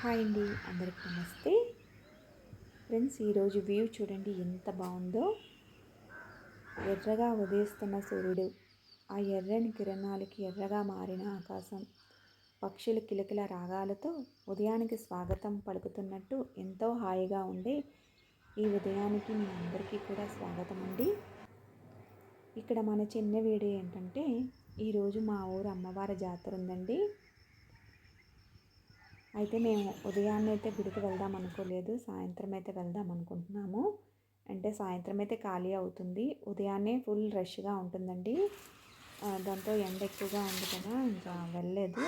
Hi అండి అందరికి నమస్తే. ఫ్రెండ్స్ ఈరోజు వ్యూ చూడండి ఎంత బాగుందో. ఎర్రగా ఉదయిస్తున్న సూర్యుడు ఆ ఎర్రని కిరణాలకి ఎర్రగా మారిన ఆకాశం పక్షుల కిలకిల రాగాలతో ఉదయానికి స్వాగతం పలుకుతున్నట్టు ఎంతో హాయిగా ఉండే ఈ ఉదయానికి మీ అందరికీ కూడా స్వాగతం అండి. ఇక్కడ మన చిన్న వీడియో ఏంటంటే ఈరోజు మా ఊరు అమ్మవారి జాతర ఉందండి. అయితే మేము ఉదయాన్నే అయితే గుడికి వెళ్దాం అనుకోలేదు సాయంత్రం అయితే వెళ్దాం అనుకుంటున్నాము. అంటే సాయంత్రం అయితే ఖాళీ అవుతుంది. ఉదయాన్నే ఫుల్ రష్గా ఉంటుందండి. దాంతో ఎండ ఎక్కువగా ఉంది కదా ఇంకా వెళ్ళలేదు.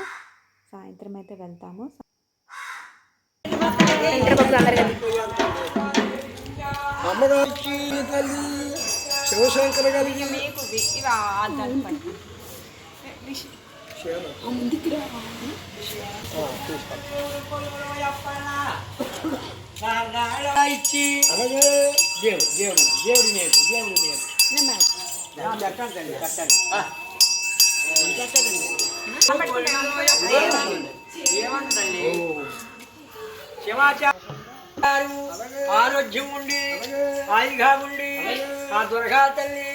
సాయంత్రం అయితే వెళ్తాము అమ్మగారికి తల్లి శివశంకర గారికి అలాగే దేవుడు దేవుడు దేవుడి నేడు దేవుడి నేడు. శివాచారు ఆరోగ్యం ఉండి హాయిగా ఉండి ఆ దుర్గా తల్లి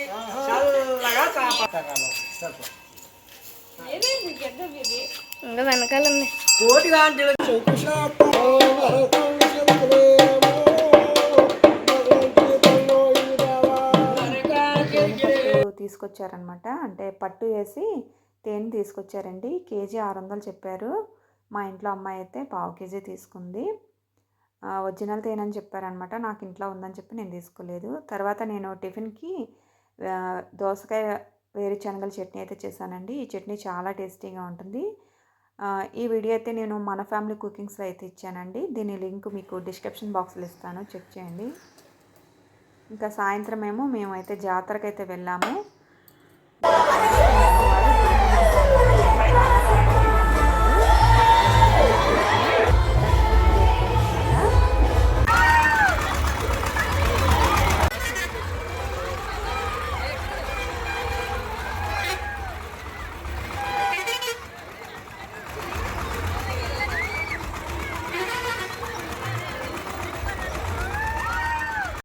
చల్లగా కాపాడారు ఇంకా కోటి గాంటలు తీసుకొచ్చారనమాట అంటే పట్టు వేసి తేనె తీసుకొచ్చారండి. కేజీ ఆరు వందలు చెప్పారు. మా ఇంట్లో అమ్మాయి అయితే పావు కేజీ తీసుకుంది. ఆ, ఒరిజినల్ తేనె అని చెప్పారనమాట నాకు ఇంట్లో ఉందని చెప్పి నేను తీసుకోలేదు. తర్వాత నేను టిఫిన్కి దోసకాయ వేరుశనగల చట్నీ అయితే చేశానండి. ఈ చట్నీ చాలా టేస్టీగా ఉంటుంది. ఈ వీడియో అయితే నేను మన ఫ్యామిలీ కుకింగ్స్లో అయితే ఇచ్చానండి. దీని లింక్ మీకు డిస్క్రిప్షన్ బాక్స్లో ఇస్తాను. చెక్ చేయండి. ఇంకా సాయంత్రం ఏమో మేమైతే జాతరకైతే వెళ్ళాము.